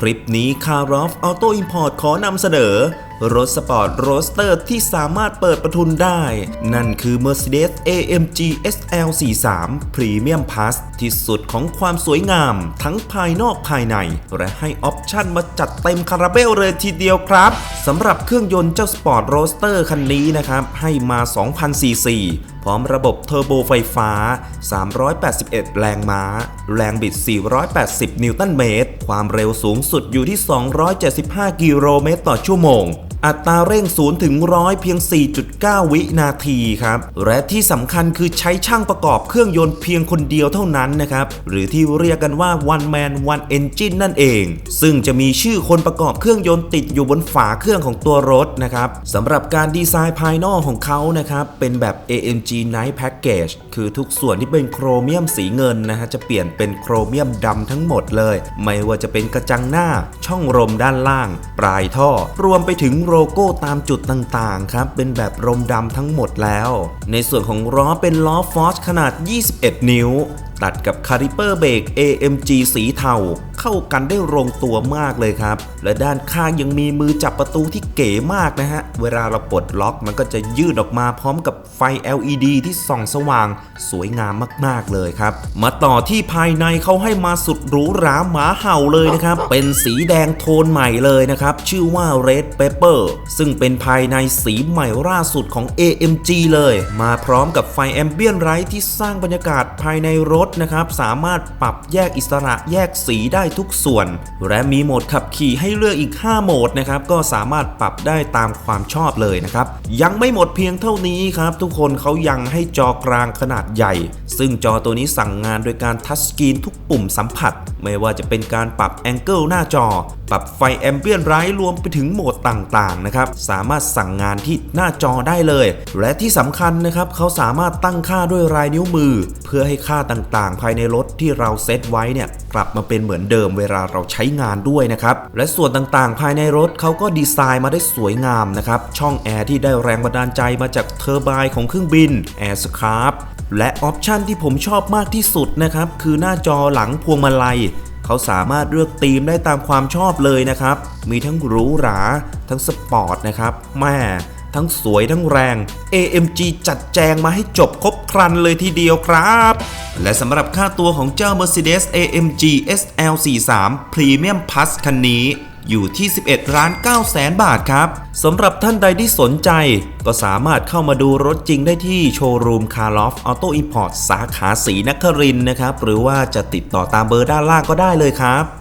คลิปนี้คารอฟออโต้อิมพอร์ตขอนำเสนอ รถสปอร์ตโรสเตอร์ที่สามารถเปิดประทุนได้ นั่นคือ Mercedes AMG SL 43 Premium Plus ที่สุดของความสวยงาม ทั้งภายนอกภายใน และให้ออปชั่นมาจัดเต็มคาราเบลเลยทีเดียวครับสำหรับเครื่องยนต์เจ้าสปอร์ตโรสเตอร์คันนี้นะครับ ให้มา2,000ซีซีพร้อมระบบเทอร์โบไฟฟ้า 381 แรงม้า แรงบิด 480 นิวตันเมตร ความเร็วสูงสุดอยู่ที่ 275 กิโลเมตรต่อชั่วโมง อัตราเร่ง0ถึง100เพียง 4.9 วินาทีครับ และที่สำคัญคือใช้ช่างประกอบเครื่องยนต์เพียงคนเดียวเท่านั้นนะครับ หรือที่เรียกกันว่า one man one engine นั่นเอง ซึ่งจะมีชื่อคนประกอบเครื่องยนต์ติดอยู่บนฝาเครื่องของตัวรถนะครับสำหรับการดีไซน์ภายนอกของเขานะครับ เป็นแบบ AMG Night Package คือทุกส่วนที่เป็นโครเมียมสีเงินนะฮะจะเปลี่ยนเป็นโครเมียมดำทั้งหมดเลย ไม่ว่าจะเป็นกระจังหน้าช่องลมด้านล่าง ปลายท่อ รวมไปถึงโลโก้ตามจุดต่างๆ ครับ เป็นแบบรมดำทั้งหมดแล้ว ในส่วนของล้อเป็นล้อฟอสขนาด 21 นิ้ว ตัดกับคาลิเปอร์เบรก AMG สีเทา เข้ากันได้ลงตัวมากเลยครับ และด้านข้างยังมีมือจับประตูที่เก๋มากนะฮะ เวลาเราปลดล็อกมันก็จะยืดออกมาพร้อมกับไฟ LED ที่ส่องสว่าง สวยงามมากๆเลยครับ มาต่อที่ภายในเขาให้มาสุดหรูหราหมาเห่าเลยนะครับ เป็นสีแดงโทนใหม่เลยนะครับ ชื่อว่า Red Pepper ซึ่งเป็นภายในสีใหม่ล่าสุดของ AMG เลย มาพร้อมกับไฟแอมเบียนไรท์ที่สร้างบรรยากาศภายในรถนะครับ สามารถปรับแยกอิสระแยกสีได้ทุกส่วน และมีโหมดขับขี่ให้เลือกอีก 5 โหมดนะครับก็สามารถปรับได้ตามความชอบเลยนะครับ ยังไม่หมดเพียงเท่านี้ครับทุกคนเขายังให้จอกลางขนาดใหญ่ ซึ่งจอตัวนี้สั่งงานโดยการทัชสกรีนทุกปุ่มสัมผัส ไม่ว่าจะเป็นการปรับแองเกิลหน้าจอ ปรับไฟแอมเบียนไรท์รวมไปถึงโหมดต่างๆนะครับ สามารถสั่งงานที่หน้าจอได้เลย และที่สำคัญนะครับเขาสามารถตั้งค่าด้วยลายนิ้วมือ เพื่อให้ค่าต่างๆ ภายในรถที่เราเซตไว้เนี่ยกลับมาเป็นเหมือนเดิมเวลาเราใช้งานด้วยนะครับ และส่วนต่างๆ ภายในรถเขาก็ดีไซน์มาได้สวยงามนะครับ ช่องแอร์ที่ได้แรงบันดาลใจมาจากเทอร์ไบน์ของเครื่องบินแอร์สครับ และออปชันที่ผมชอบมากที่สุดนะครับ คือหน้าจอหลังพวงมาลัย เขาสามารถเลือกธีมได้ตามความชอบเลยนะครับ มีทั้งหรูหรา ทั้งสปอร์ตนะครับแม่ทั้งสวยทั้งแรง AMG จัดแจงมาให้จบครบครันเลยทีเดียวครับ และสำหรับค่าตัวของเจ้า Mercedes AMG SL43 Premium Plus คันนี้ อยู่ที่ 11ล้าน9แสนบาทครับสำหรับท่านใดที่สนใจ ก็สามารถเข้ามาดูรถจริงได้ที่โชว์รูมคาร์ลอฟออโต้อิมพอร์ตสาขาสีนครินนะครับ หรือว่าจะติดต่อตามเบอร์ด้านล่างก็ได้เลยครับ